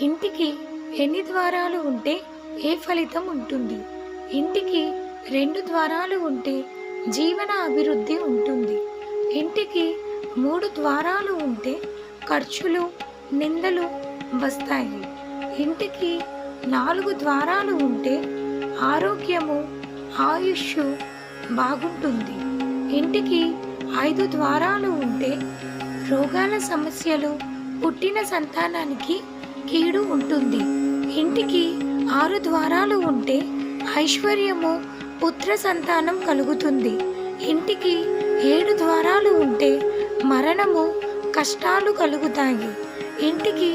ఇంటికి ఎన్ని ద్వారాలు ఉంటే ఏ ఫలితం ఉంటుంది? ఇంటికి రెండు ద్వారాలు ఉంటే జీవన అభివృద్ధి ఉంటుంది. ఇంటికి మూడు ద్వారాలు ఉంటే ఖర్చులు నిందలు వస్తాయి. ఇంటికి నాలుగు ద్వారాలు ఉంటే ఆరోగ్యము ఆయుష్ బాగుంటుంది. ఇంటికి ఐదు ద్వారాలు ఉంటే రోగాల సమస్యలు పుట్టిన సంతానానికి కీడు ఉంటుంది. ఇంటికి ఆరు ద్వారాలు ఉంటే ఐశ్వర్యము పుత్ర సంతానం కలుగుతుంది. ఇంటికి ఏడు ద్వారాలు ఉంటే మరణము కష్టాలు కలుగుతాయి. ఇంటికి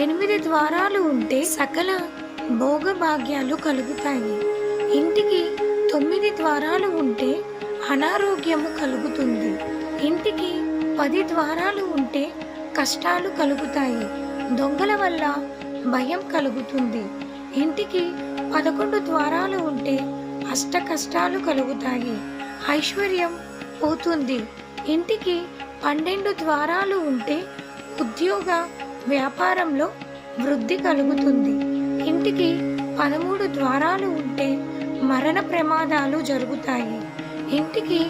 ఎనిమిది ద్వారాలు ఉంటే సకల భోగభాగ్యాలు కలుగుతాయి. ఇంటికి తొమ్మిది ద్వారాలు ఉంటే అనారోగ్యము కలుగుతుంది. ఇంటికి పది ద్వారాలు ఉంటే కష్టాలు కలుగుతాయి. దొంగల వల్ల భయం కలుగుతుంది. ఇంటికి పదకొండు ద్వారాలు ఉంటే అష్ట కష్టాలు కలుగుతాయి. ఐశ్వర్యం పోతుంది. ఇంటికి పన్నెండు ద్వారాలు ఉంటే ఉద్యోగ వ్యాపారంలో వృద్ధి కలుగుతుంది. ఇంటికి పదమూడు ద్వారాలు ఉంటే మరణ ప్రమాదాలు జరుగుతాయి. ఇంటికి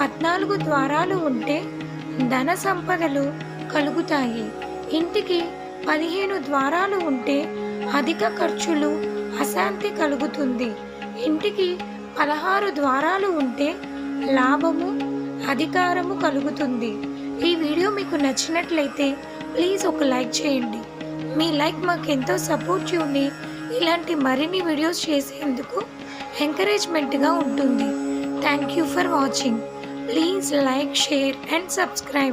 పద్నాలుగు ద్వారాలు ఉంటే ధన సంపదలు కలుగుతాయి. ఇంటికి పదిహేను ద్వారాలు ఉంటే అధిక ఖర్చులు అశాంతి కలుగుతుంది. ఇంటికి పదహారు ద్వారాలు ఉంటే లాభము అధికారము కలుగుతుంది. ఈ వీడియో మీకు నచ్చినట్లయితే ప్లీజ్ ఒక లైక్ చేయండి. మీ లైక్ మాకు ఎంతో సపోర్ట్ చూని ఇలాంటి మరిన్ని వీడియోస్ చేసేందుకు ఎంకరేజ్మెంట్గా ఉంటుంది. Thank you for watching please like share and subscribe